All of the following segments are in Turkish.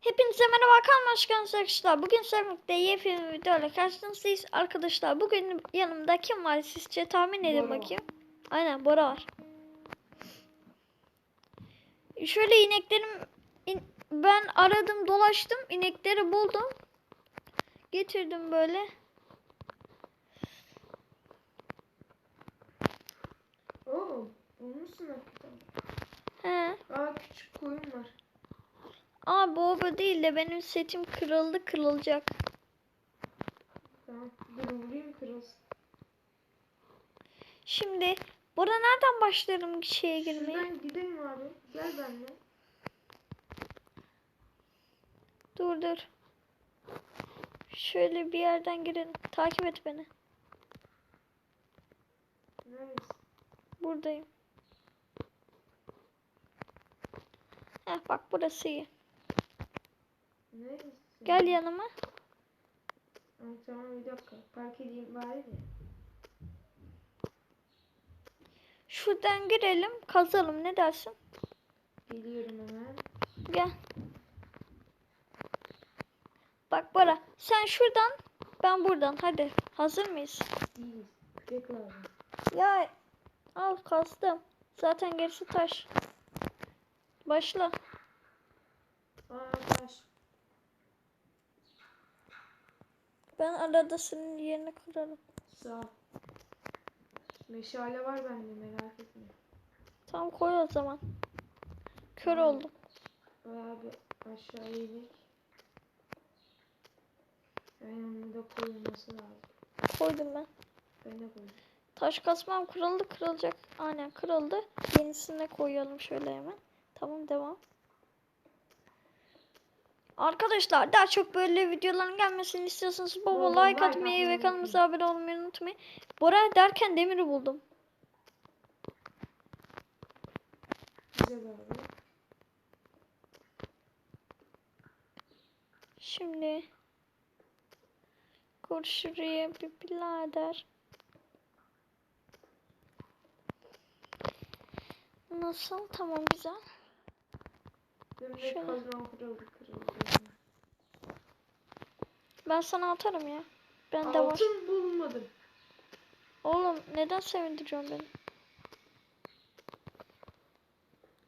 Hepinize merhaba kalmış arkadaşlar. Bugün sizlerle yepyeni bir videoyla karşınızdayız. Arkadaşlar bugün yanımda kim var sizce tahmin edin Bora bakayım. Aynen Bora var. Şöyle ineklerim in- ben aradım dolaştım inekleri buldum. Getirdim böyle. Oo, bulmuşsun hakikaten. He. Aa küçük koyun var. Abi o bu değil de benim setim kırıldı kırılacak. Tamam. Kırılsın. Şimdi Bora nereden başlarım şeye girmeye? Şuradan gidelim abi. Gel benimle. Dur dur. Şöyle bir yerden girelim. Takip et beni. Neredesin? Buradayım. Heh bak burası iyi. Neredesin? Gel yanıma. Tamam bir dakika. Park edeyim bari de. Şuradan girelim. Kazalım. Ne dersin? Geliyorum hemen. Gel. Bak Bora. Sen şuradan. Ben buradan. Hadi. Hazır mıyız? Değil. Kürek lazım. Ya al kastım. Zaten gerisi taş. Başla. Aa taş. Ben arada senin yerine kurarım. Sağ ol. Meşale var bende merak etme. Tamam koy o zaman. Kör Tamam. oldum. Bayağı bir aşağıya inek. Onun da koyulması lazım. Koydum ben. Ben de koydum. Taş kasmam kırıldı kırılacak. Aynen kırıldı. Yenisine koyalım şöyle hemen. Tamam devam. Arkadaşlar daha çok böyle videoların gelmesini istiyorsanız bol like atmayı ve kanalımıza abone olmayı unutmayın. Bora derken demiri buldum. Şimdi kur şuraya bir birader. Nasıl? Tamam güzel. Şöyle. Ben sana atarım ya. Bende var. Altın bulmadım. Oğlum neden sevindiriyorsun beni?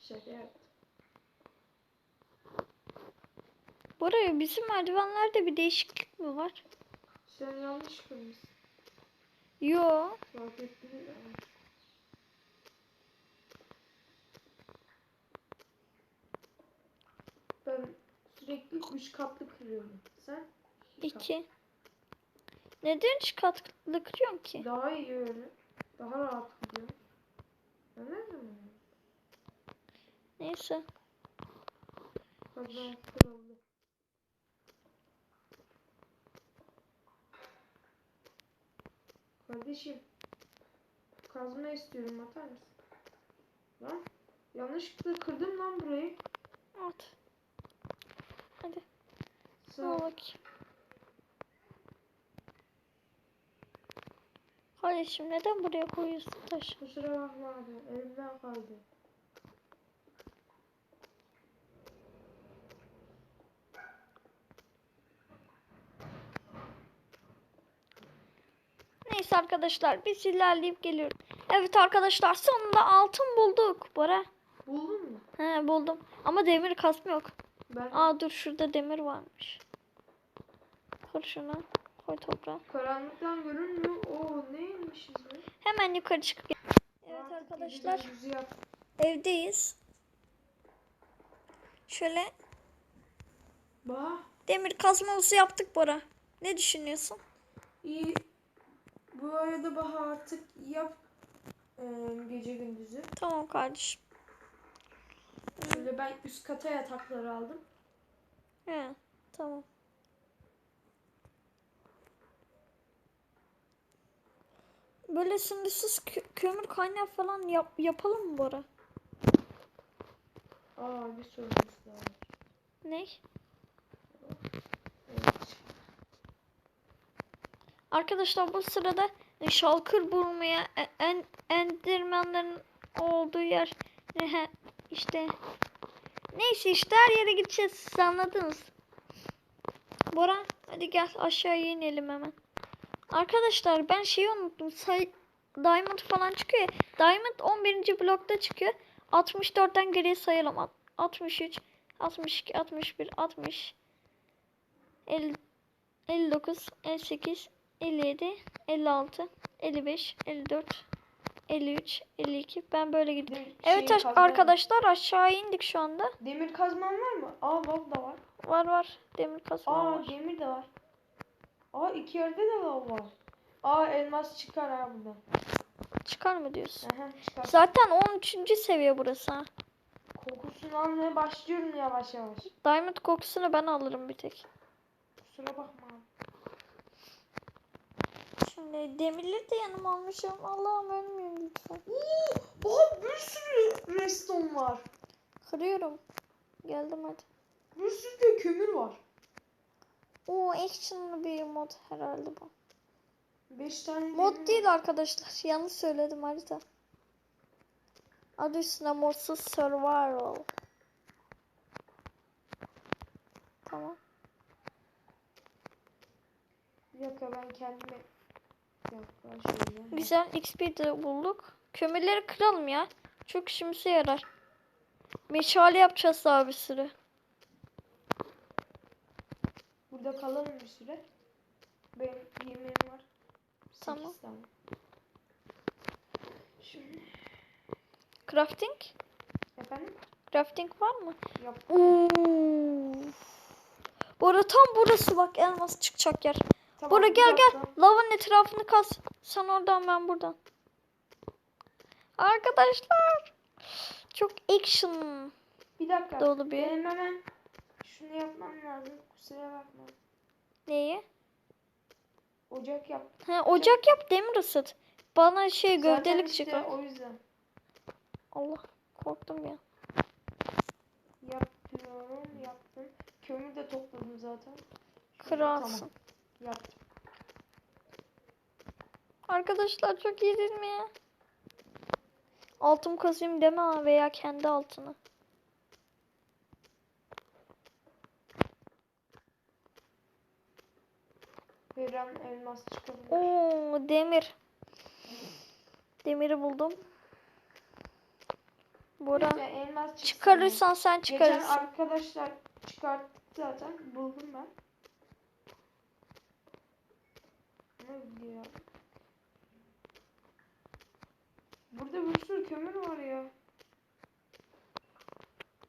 Şaka yaptım. Buraya bizim merdivenlerde bir değişiklik mi var? Sen yanlış kırmışsın. Yo. Fark ettin mi? Ben sürekli üç katlı kırıyorum. Sen? İki kat. iki. Neden üç katlı kırıyorsun ki? Daha iyi öyle. Daha rahat gidiyor. Ben nereden biliyorum? Neyse. Kazmam kırıldı. Kardeşim. Kazma istiyorum atar mısın? Lan. Yanlışlıkla kırdım lan burayı. At. Hadi. Sağ ol. bakayım. Kardeşim neden buraya koyuyorsun taşı? Kusura bakma abi. Elimden kaydı. Neyse arkadaşlar biz ilerleyip geliyoruz. Evet arkadaşlar sonunda altın bulduk. Bora. Buldun mu? He buldum. Ama demir kasma yok. Ben Aa dur şurada demir varmış. Kır şunu. Koy toprağa. karanlıktan görünmüyor. Oo neymişiz be? Hemen yukarı çıkıp gel. Evet arkadaşlar evdeyiz. Şöyle Bah. demir kazmamızı yaptık Bora. Ne düşünüyorsun? İyi. Bu arada Baha artık yap eee, gece gündüzü. Tamam kardeşim. Şöyle ben üst kata yatakları aldım. He tamam. Böyle sınırsız kö- kömür kaynağı falan yap yapalım mı Bora? Aa bir sorumuz daha var. Ne? Evet. Arkadaşlar bu sırada şalkır bulmaya e- en endirmenlerin olduğu yer he, işte Neyse işte her yere gideceğiz. Anladınız. Bora hadi gel aşağıya inelim hemen. Arkadaşlar ben şeyi unuttum. Say Diamond falan çıkıyor. ya. Diamond 11. blokta çıkıyor. 64'ten geriye sayalım. Alt- 63, 62, 61, 60, 50, 59, 58, 57, 56, 55, 54, 53, 52. Ben böyle gidiyorum. Evet aş- kazma- arkadaşlar aşağı indik şu anda. Demir kazman var mı? Aa lav da var. Var var. Demir kazma Aa var. demir de var. Aa iki yerde de lav var. Aa elmas çıkar ha buradan. Çıkar mı diyorsun? Aha, çıkar. Zaten 13. seviye burası ha. Kokusunu almaya başlıyorum yavaş yavaş. Diamond kokusunu ben alırım bir tek. Kusura bakma. Şimdi demirleri de yanıma almışım. Allah'ım ölmeyeyim lütfen. Oo, oha bir sürü redstone var. Kırıyorum. Geldim hadi. Bir sürü de kömür var. Oo action'lı bir mod herhalde bu. Beş tane demir Mod var. değil arkadaşlar. Yanlış söyledim harita. Adı üstüne modsuz survival. Tamam. Bir dakika ben kendime... Şöyle. Güzel XP de bulduk. Kömürleri kıralım ya. Çok işimize yarar. Meşale yapacağız daha bir sürü. Kalalım bir süre. Benim yemeğim var. Tamam. tane. Şöyle. Crafting? Efendim? Crafting var mı? Yap. Oo. Bora tam burası bak elmas çıkacak yer. Tamam, Bora gel gel. Lavanın etrafını kaz. Sen oradan ben buradan. Arkadaşlar. Çok action Bir dakika. dolu bir. Benim hemen şunu yapmam lazım. Kusura bakma. Neyi? Ocak yap. Ha, ocak yap demir ısıt. Bana şey Zaten gövdelik işte çıkar. o yüzden. Allah korktum ya. Yapıyorum. Yaptım. Kömür de topladım zaten. Kralsın. Tamam. Yaptım. Arkadaşlar çok iyi değil mi ya? Altın kazayım deme veya kendi altını. An elmas çıkabilir. Oo demir. Demiri buldum. Bora. Neyse, elmas. Çıkarırsan sen Geçen çıkarırsın. arkadaşlar çıkarttı zaten. Buldum ben. Ne diyor? Burada bir sürü kömür var ya.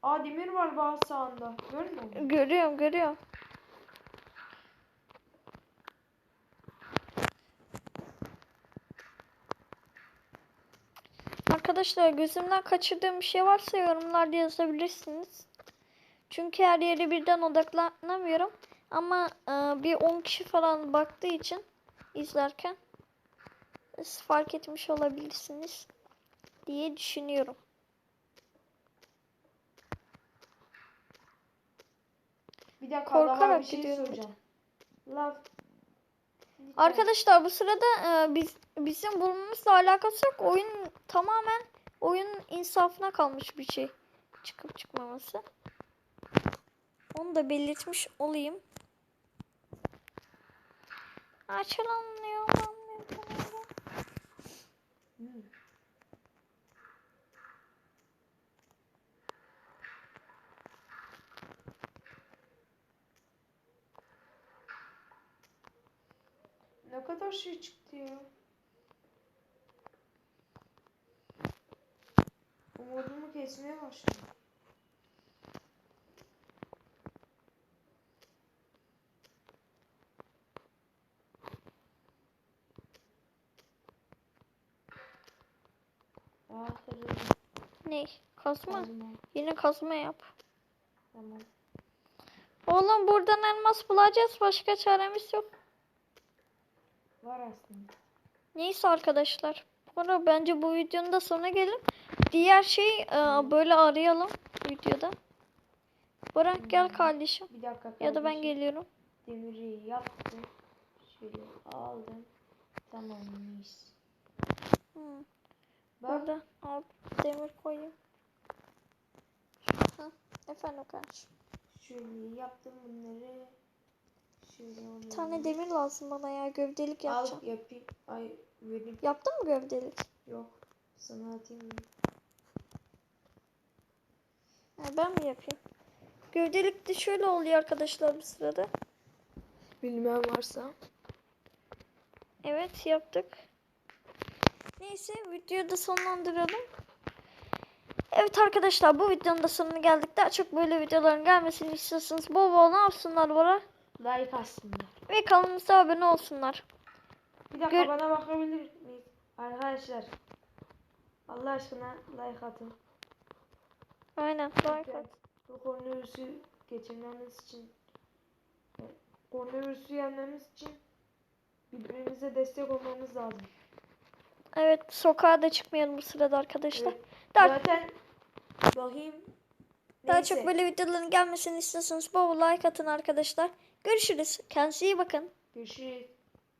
Aa demir var bazı sağında. Görmüyor musun? Görüyorum görüyorum. Arkadaşlar gözümden kaçırdığım bir şey varsa yorumlarda yazabilirsiniz. Çünkü her yere birden odaklanamıyorum. Ama e, bir 10 kişi falan baktığı için izlerken siz fark etmiş olabilirsiniz diye düşünüyorum. Bir dakika Korkarak Allah'a bir şey gidiyorum. soracağım. Arkadaşlar bu sırada e, biz bizim bulmamızla alakası yok. Oyun oyun insafına kalmış bir şey. Çıkıp çıkmaması. Onu da belirtmiş olayım. Açılamıyor. Hmm. Ne kadar şey çıktı ya. Umudumu kesmeye başladım. Hırrım. Ne? Kazma. Kazma. Yine kazma yap. Tamam. Oğlum buradan elmas bulacağız. Başka çaremiz yok. Var aslında. Neyse arkadaşlar. Sonra bence bu videonun da sonuna gelin. Diğer şey e, böyle arayalım videoda. Bora gel kardeşim. Bir dakika Ya da ben kardeşim. geliyorum. Demiri yaptım. Şöyle aldım. Tamam mis. Hı. Bak Burada al demir koyayım. Hı. Efendim kardeşim. Şöyle yaptım bunları. Şöyle Bir tane demir lazım bana ya. Gövdelik Al yapacağım. yapayım. Ay vereyim. Yaptın mı gövdelik? Yok. Sana atayım? Ha, ben mi yapayım? Gövdelik de şöyle oluyor arkadaşlar bu sırada. Bilmem varsa. Evet yaptık. Neyse videoyu da sonlandıralım. Evet arkadaşlar bu videonun da sonuna geldik. Daha çok böyle videoların gelmesini istiyorsanız bol bol ne yapsınlar bana Like aslında. ve kanalımıza abone olsunlar. Bir dakika Gör- bana bakabilir miyiz? Arkadaşlar. Allah aşkına like atın. Aynen. Like at. Bu koronavirüsü geçirmemiz için koronavirüsü yenmemiz için birbirimize destek olmamız lazım. Evet sokağa da çıkmayalım bu sırada arkadaşlar. Evet. Daha- Zaten bakayım. Daha Neyse. çok böyle videoların gelmesini istiyorsanız bol like atın arkadaşlar. Görüşürüz. Kendinize iyi bakın. Görüşürüz.